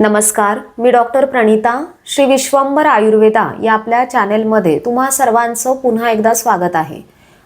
नमस्कार मी डॉक्टर प्रणिता श्री विश्वंभर आयुर्वेदा या आपल्या चॅनेलमध्ये तुम्हा सर्वांचं पुन्हा एकदा स्वागत आहे.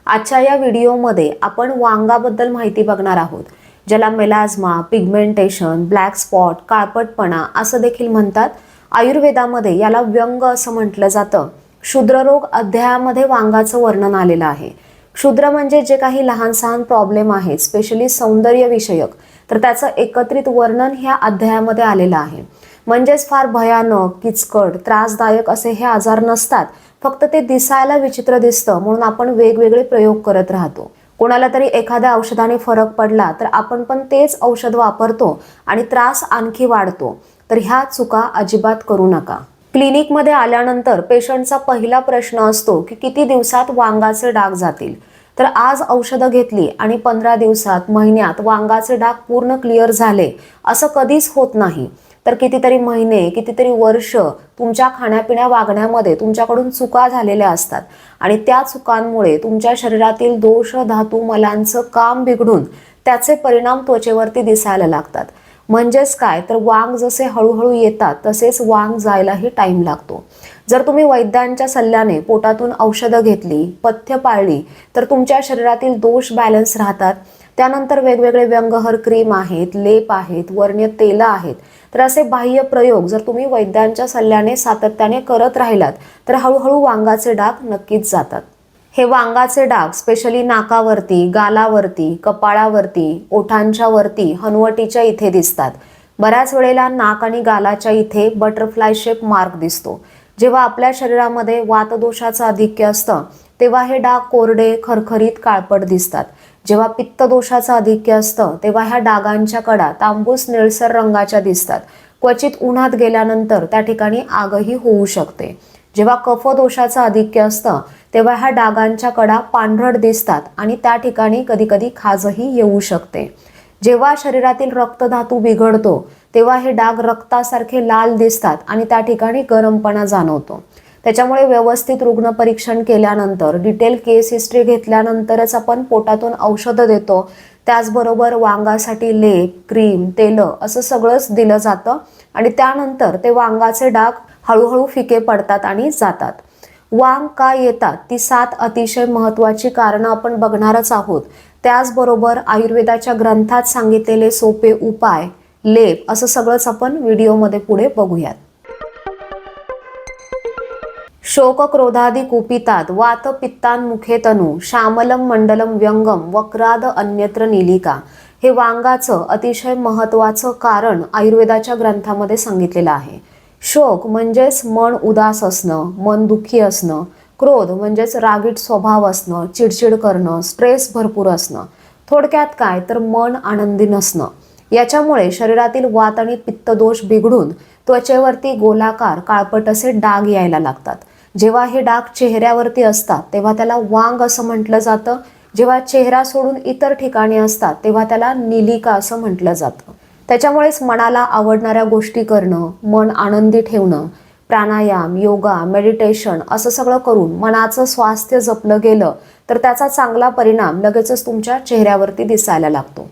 आजच्या या व्हिडिओमध्ये आपण वांगाबद्दल माहिती बघणार आहोत ज्याला मेलाझ्मा पिगमेंटेशन ब्लॅक स्पॉट काळपटपणा असं देखील म्हणतात. आयुर्वेदामध्ये याला व्यंग असं म्हटलं जातं. क्षुद्ररोग अध्यायामध्ये वांगाचं वर्णन आलेलं आहे. क्षुद्र म्हणजे जे काही लहान सहान प्रॉब्लेम आहेत स्पेशली सौंदर्यविषयक तर त्याचं एकत्रित वर्णन ह्या अध्यायामध्ये आलेलं आहे. म्हणजेच फार भयानक किचकट त्रासदायक असे हे आजार नसतात. फक्त ते दिसायला विचित्र दिसतं म्हणून आपण वेगवेगळे प्रयोग करत राहतो. कोणाला तरी एखाद्या औषधाने फरक पडला तर आपण पण तेच औषध वापरतो आणि त्रास आणखी वाढतो. तर ह्या चुका अजिबात करू नका. क्लिनिकमध्ये आल्यानंतर पेशंटचा पहिला प्रश्न असतो की किती दिवसात वांगाचे डाग जातील? तर आज औषधं घेतली आणि पंधरा दिवसात महिन्यात वांगाचे डाग पूर्ण क्लिअर झाले असं कधीच होत नाही. तर कितीतरी महिने कितीतरी वर्ष तुमच्या खाण्यापिण्या वागण्यामध्ये तुमच्याकडून चुका झालेल्या असतात. आणि त्या चुकांमुळे तुमच्या शरीरातील दोष धातू मलांचं काम बिघडून त्याचे परिणाम त्वचेवरती दिसायला लागतात. म्हणजेच काय? तर वांग जसे हळूहळू येतात तसेच वांग जायलाही टाईम लागतो. जर तुम्ही वैद्यांच्या सल्ल्याने पोटातून औषधं घेतली पथ्य पाळली तर तुमच्या शरीरातील दोष बॅलन्स राहतात. त्यानंतर वेगवेगळे व्यंगहर क्रीम आहेत लेप आहेत वर्ण्य तेलं आहेत. तर असे बाह्य प्रयोग जर तुम्ही वैद्यांच्या सल्ल्याने सातत्याने करत राहिलात तर हळूहळू वांगाचे डाग नक्कीच जातात. हे वांगाचे डाग स्पेशली नाकावरती गालावरती कपाळावरती ओठांच्या वरती हनुवटीच्या इथे दिसतात. बऱ्याच वेळेला नाक आणि गालाच्या इथे बटरफ्लाय शेप मार्क दिसतो. जेव्हा आपल्या शरीरामध्ये वातदोषाचं आधिक्य असतं तेव्हा हे डाग कोरडे खरखरीत काळपट दिसतात. जेव्हा पित्तदोषाचं आधिक्य असतं तेव्हा ह्या डागांच्या कडा तांबूस निळसर रंगाच्या दिसतात. क्वचित उन्हात गेल्यानंतर त्या ठिकाणी आगही होऊ शकते. जेव्हा कफदोषाचं आधिक्य असतं तेव्हा ह्या डागांच्या कडा पांढरट दिसतात आणि त्या ठिकाणी कधीकधी खाजही येऊ शकते. जेव्हा शरीरातील रक्तधातू बिघडतो तेव्हा हे डाग रक्तासारखे लाल दिसतात आणि त्या ठिकाणी गरमपणा जाणवतो. त्याच्यामुळे व्यवस्थित रुग्ण परीक्षण केल्यानंतर डिटेल केस हिस्ट्री घेतल्यानंतरच आपण पोटातून औषधं देतो. त्याचबरोबर वांगासाठी लेप क्रीम तेलं असं सगळंच दिलं जातं आणि त्यानंतर ते वांगाचे डाग हळूहळू फिके पडतात आणि जातात. वांग का येतात ती सात अतिशय महत्त्वाची कारणं आपण बघणारच आहोत. त्याचबरोबर आयुर्वेदाच्या ग्रंथात सांगितलेले सोपे उपाय लेप असं सगळंच आपण व्हिडिओमध्ये पुढे बघूयात. शोक क्रोधादी कुपितात वात पित्तांमुखे तनु श्यामलम मंडलम व्यंगम वक्राद अन्यत्र निलिका. हे वांगाचं अतिशय महत्त्वाचं कारण आयुर्वेदाच्या ग्रंथामध्ये सांगितलेलं आहे. शोक म्हणजेच मन उदास असणं मन दुःखी असणं क्रोध म्हणजेच रागीट स्वभाव असणं चिडचिड करणं स्ट्रेस भरपूर असणं. थोडक्यात काय? तर मन आनंदी नसणं. याच्यामुळे शरीरातील वात आणि पित्तदोष बिघडून त्वचेवरती गोलाकार काळपट असे डाग यायला लागतात. जेव्हा हे डाग चेहऱ्यावरती असतात तेव्हा त्याला वांग असं म्हटलं जातं. जेव्हा चेहरा सोडून इतर ठिकाणी असतात तेव्हा त्याला निलिका असं म्हटलं जातं. त्याच्यामुळेच मनाला आवडणाऱ्या गोष्टी करणं मन आनंदी ठेवणं प्राणायाम योगा मेडिटेशन असं सगळं करून मनाचं स्वास्थ्य जपलं गेलं तर त्याचा चांगला परिणाम लगेचच तुमच्या चेहऱ्यावरती दिसायला लागतो.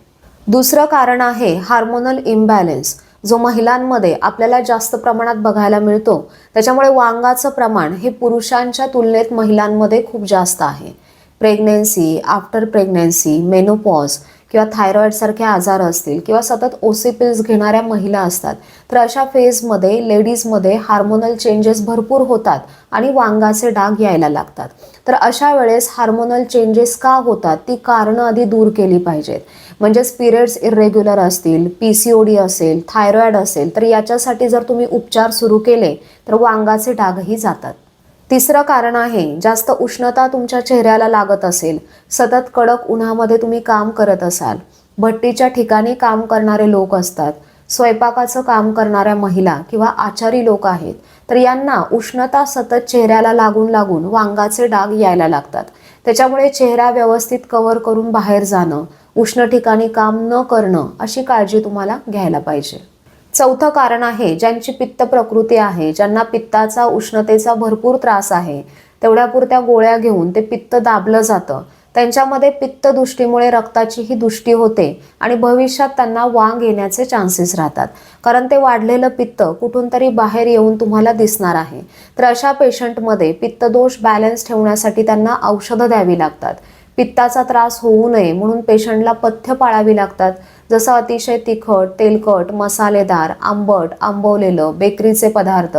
दुसरं कारण आहे हार्मोनल इम्बॅलन्स जो महिलांमध्ये आपल्याला जास्त प्रमाणात बघायला मिळतो. त्याच्यामुळे वांगाचं प्रमाण हे पुरुषांच्या तुलनेत महिलांमध्ये खूप जास्त आहे. प्रेग्नेन्सी आफ्टर प्रेग्नेन्सी मेनोपॉज किंवा थायरॉईडसारखे आजार असतील किंवा सतत ओसी पिल्स घेणाऱ्या महिला असतात तर अशा फेजमध्ये लेडीजमध्ये हार्मोनल चेंजेस भरपूर होतात आणि वांगाचे डाग यायला लागतात. तर अशा वेळेस हार्मोनल चेंजेस का होतात? ती कारणं आधी दूर केली पाहिजेत. म्हणजेच पिरियड्स इरेग्युलर असतील पी सी ओ डी असेल थायरॉईड असेल तर याच्यासाठी जर तुम्ही उपचार सुरू केले तर वांगाचे डागही जातात. तिसरं कारण आहे जास्त उष्णता तुमच्या चेहऱ्याला लागत असेल. सतत कडक उन्हामध्ये तुम्ही काम करत असाल. भट्टीच्या ठिकाणी काम करणारे लोक असतात. स्वयंपाकाचं काम करणाऱ्या महिला किंवा आचारी लोक आहेत. तर यांना उष्णता सतत चेहऱ्याला लागून लागून वांगाचे डाग यायला लागतात. त्याच्यामुळे चेहरा व्यवस्थित कव्हर करून बाहेर जाणं उष्ण ठिकाणी काम न करणं अशी काळजी तुम्हाला घ्यायला पाहिजे. चौथं कारण आहे ज्यांची पित्त प्रकृती आहे ज्यांना पित्ताचा उष्णतेचा भरपूर त्रास आहे तेवढ्यापुरत्या गोळ्या घेऊन ते पित्त दाबलं जातं. त्यांच्यामध्ये पित्त दृष्टीमुळे रक्ताची ही दृष्टी होते आणि भविष्यात त्यांना वांग येण्याचे चान्सेस राहतात. कारण ते वाढलेलं पित्त कुठून तरी बाहेर येऊन तुम्हाला दिसणार आहे. तर अशा पेशंटमध्ये पित्तदोष बॅलन्स ठेवण्यासाठी त्यांना औषधं द्यावी लागतात. पित्ताचा त्रास होऊ नये म्हणून पेशंटला पथ्य पाळावी लागतात. जसं अतिशय तिखट तेलकट मसालेदार आंबट आंबवलेलं बेकरीचे पदार्थ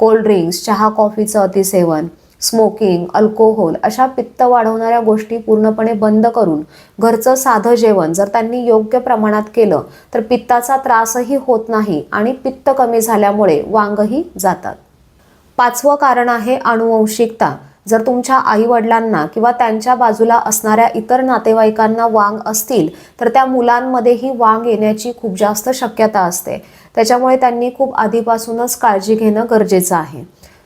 कोल्ड्रिंक्स चहा कॉफीचं अतिसेवन स्मोकिंग अल्कोहोल अशा पित्त वाढवणाऱ्या गोष्टी पूर्णपणे बंद करून घरचं साधं जेवण जर त्यांनी योग्य प्रमाणात केलं तर पित्ताचा त्रासही होत नाही आणि पित्त कमी झाल्यामुळे वांगही जातात. पाचवं कारण आहे अनुवंशिकता जर तुमच्या आईवडिलांना किंवा त्यांच्या बाजूला असणाऱ्या इतर नातेवाईकांना वांग असतील तर त्या मुलांमध्येही वांग येण्याची खूप जास्त शक्यता असते. त्याच्यामुळे त्यांनी खूप आधीपासूनच काळजी घेणं गरजेचं आहे.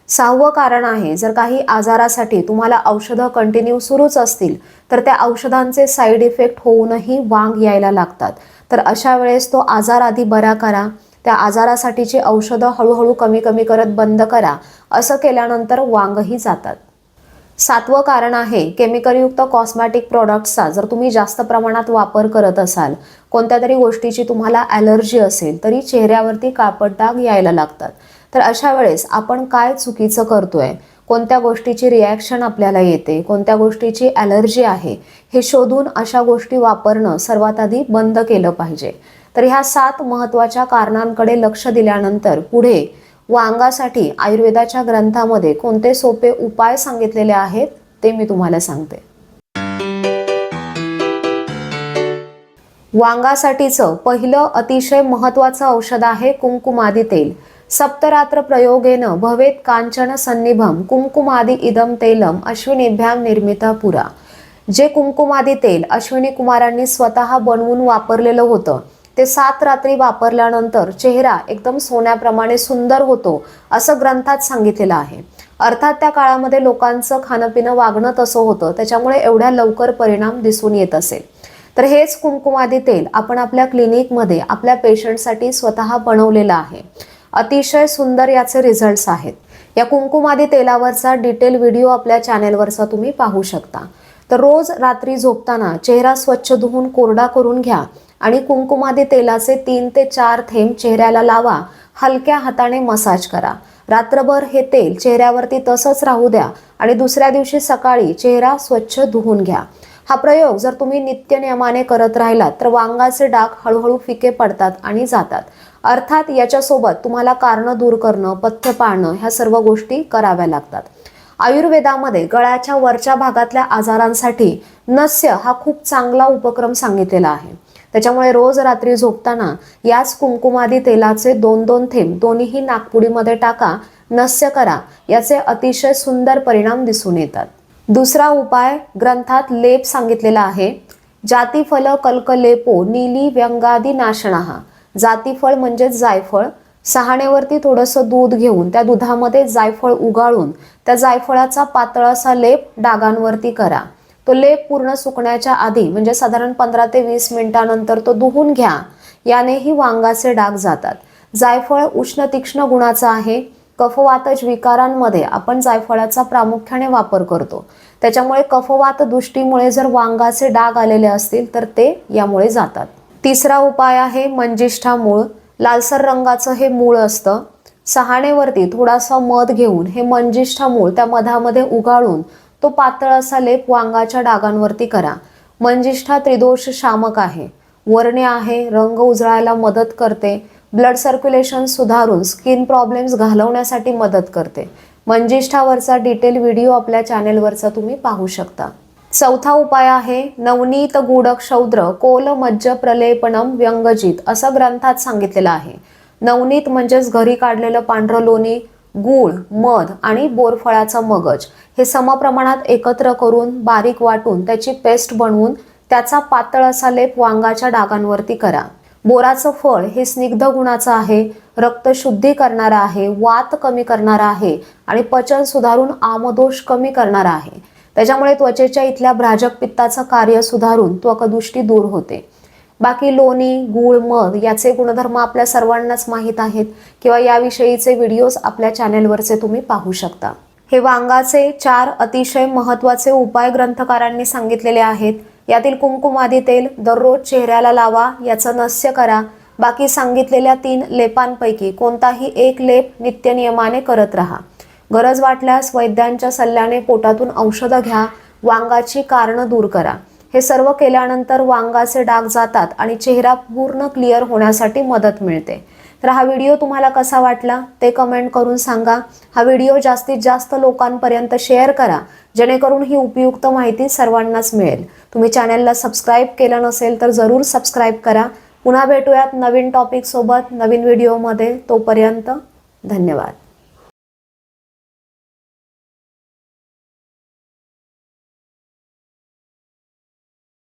सहावं कारण आहे जर काही आजारासाठी तुम्हाला औषधं कंटिन्यू सुरूच असतील तर त्या औषधांचे साईड इफेक्ट होऊनही वांग यायला लागतात. तर अशा वेळेस तो आजार आधी बरा करा त्या आजारासाठीची औषधं हळूहळू कमी कमी करत बंद करा असं केल्यानंतर वांगही जातात. सातवं कारण आहे केमिकलयुक्त कॉस्मॅटिक प्रॉडक्ट्सचा जर तुम्ही जास्त प्रमाणात वापर करत असाल कोणत्या तरी गोष्टीची तुम्हाला ॲलर्जी असेल तरी चेहऱ्यावरती कापड डाग यायला लागतात. तर अशा वेळेस आपण काय चुकीचं करतोय? कोणत्या गोष्टीची रिॲक्शन आपल्याला येते? कोणत्या गोष्टीची ॲलर्जी आहे? हे शोधून अशा गोष्टी वापरणं सर्वात आधी बंद केलं पाहिजे. तर ह्या सात महत्त्वाच्या कारणांकडे लक्ष दिल्यानंतर पुढे वांगासाठी आयुर्वेदाच्या ग्रंथामध्ये कोणते सोपे उपाय सांगितलेले आहेत ते मी तुम्हाला सांगते. वांगासाठीचं पहिलं अतिशय महत्वाचं औषध आहे कुंकुमादी तेल. सप्तरात्र प्रयोगेन भवेत कांचन सन्निभम कुंकुमादी इदम तेलम अश्विनीभ्याम निर्मिता पुरा. जे कुंकुमादी तेल अश्विनी कुमारांनी स्वतः बनवून वापरलेलं होतं ते सात रात्री वापरल्यानंतर चेहरा एकदम सोन्याप्रमाणे सुंदर होतो असं ग्रंथात सांगितलेलं आहे. अर्थात त्या काळामध्ये लोकांचं खाणंपिणं वागणं तसं होतं त्याच्यामुळे एवढ्या लवकर परिणाम दिसून येत असेल तर हेच कुंकुमादी तेल आपण आपल्या क्लिनिकमध्ये आपल्या पेशंटसाठी स्वतः बनवलेलं आहे. अतिशय सुंदर याचे रिझल्ट्स आहेत. या कुंकुमादी तेलावरचा डिटेल व्हिडिओ आपल्या चॅनेलवरचा तुम्ही पाहू शकता. तर रोज रात्री झोपताना चेहरा स्वच्छ धुवून कोरडा करून घ्या. आणि कुंकुमादी तेलाचे तीन ते चार थेंब चेहऱ्याला लावा. हलक्या हाताने मसाज करा. रात्रभर हे तेल चेहऱ्यावरती तसंच राहू द्या आणि दुसऱ्या दिवशी सकाळी चेहरा स्वच्छ धुवून घ्या. हा प्रयोग जर तुम्ही नित्यनियमाने करत राहिलात तर वांगाचे डाग हळूहळू फिके पडतात आणि जातात. अर्थात याच्यासोबत तुम्हाला कारणं दूर करणं पथ्य पाळणं ह्या सर्व गोष्टी कराव्या लागतात. आयुर्वेदामध्ये गळ्याच्या वरच्या भागातल्या आजारांसाठी नस्य हा खूप चांगला उपक्रम सांगितलेला आहे. त्याच्यामुळे रोज रात्री झोपताना याच कुंकुमादी तेलाचे दोन दोन थेंब दोन्हीही नागपुडीमध्ये टाका नस्य करा याचे अतिशय सुंदर परिणाम दिसून येतात. दुसरा उपाय ग्रंथात लेप सांगितलेला आहे. जातीफल कल्कलेपो नीली व्यंगादी नाशनाहा जातीफळ म्हणजेच जायफळ. सहाणेवरती थोडंसं दूध घेऊन त्या दुधामध्ये जायफळ उगाळून त्या जायफळाचा पातळ असा लेप डागांवरती करा. तो लेप पूर्ण सुकण्याच्या आधी म्हणजे साधारण पंधरा ते वीस मिनिटानंतर तो धुवून घ्या. यानेही वांगाचे डाग जातात. जायफळ उष्ण तीक्ष्ण गुणाचा आहे. कफवातज विकारांमध्ये आपण जायफळाचा प्रामुख्याने वापर करतो. त्याच्यामुळे कफवात दृष्टीमुळे जर वांगाचे डाग आलेले असतील तर ते यामुळे जातात. तिसरा उपाय आहे मंजिष्ठा मूळ. लालसर रंगाचं हे मूळ असतं. सहाणेवरती थोडासा मध घेऊन हे मंजिष्ठा मूळ त्या मधामध्ये उगाळून तो पातळ असा लेप वांगाच्या डागांवरती करा. मंजिष्ठा त्रिदोष शामक आहे. वर्णे आहे रंग उजळायला मदत करते. ब्लड सर्क्युलेशन सुधारून स्किन प्रॉब्लेम्स घालवण्यासाठी मदत करते. मंजिष्ठावरचा डिटेल व्हिडिओ आपल्या चॅनेलवरचा तुम्ही पाहू शकता. चौथा उपाय आहे नवनीत गुडक शौद्र कोल मज्ज प्रलेपणम व्यंगजित असं ग्रंथात सांगितलेलं आहे. नवनीत म्हणजेच घरी काढलेलं पांढरं लोणी गूळ मध आणि बोरफळाचं मगज हे समप्रमाणात एकत्र करून बारीक वाटून त्याची पेस्ट बनवून त्याचा पातळ असा लेप वांगाच्या डागांवरती करा. बोराचं फळ हे स्निग्ध गुणाचं आहे रक्त शुद्धी करणारं आहे वात कमी करणारं आहे आणि पचन सुधारून आमदोष कमी करणार आहे. त्याच्यामुळे त्वचेच्या इथल्या भ्राजक पित्ताचं कार्य सुधारून त्वकदृष्टी दूर होते. बाकी लोणी गूळ मध याचे गुणधर्म आपल्या सर्वांनाच माहीत आहेत किंवा याविषयीचे व्हिडिओज आपल्या चॅनेलवरचे तुम्ही पाहू शकता. हे वांगाचे चार अतिशय महत्त्वाचे उपाय ग्रंथकारांनी सांगितलेले आहेत. यातील कुंकुमादी तेल दररोज चेहऱ्याला लावा याचं नस्य करा. बाकी सांगितलेल्या तीन लेपांपैकी कोणताही एक लेप नित्यनियमाने करत राहा. गरज वाटल्यास वैद्यांच्या सल्ल्याने पोटातून औषधं घ्या. वांगाची कारणं दूर करा. हे सर्व केल्यानंतर वांगाचे डाग जातात आणि चेहरा पूर्ण क्लिअर होण्यासाठी मदत मिळते. तर हा व्हिडिओ तुम्हाला कसा वाटला ते कमेंट करून सांगा. हा व्हिडिओ जास्तीत जास्त लोकांपर्यंत शेअर करा जेणेकरून ही उपयुक्त माहिती सर्वांनाच मिळेल. तुम्ही चॅनलला सबस्क्राईब केलं नसेल तर जरूर सबस्क्राईब करा. पुन्हा भेटूयात नवीन टॉपिकसोबत नवीन व्हिडिओमध्ये. तोपर्यंत धन्यवाद.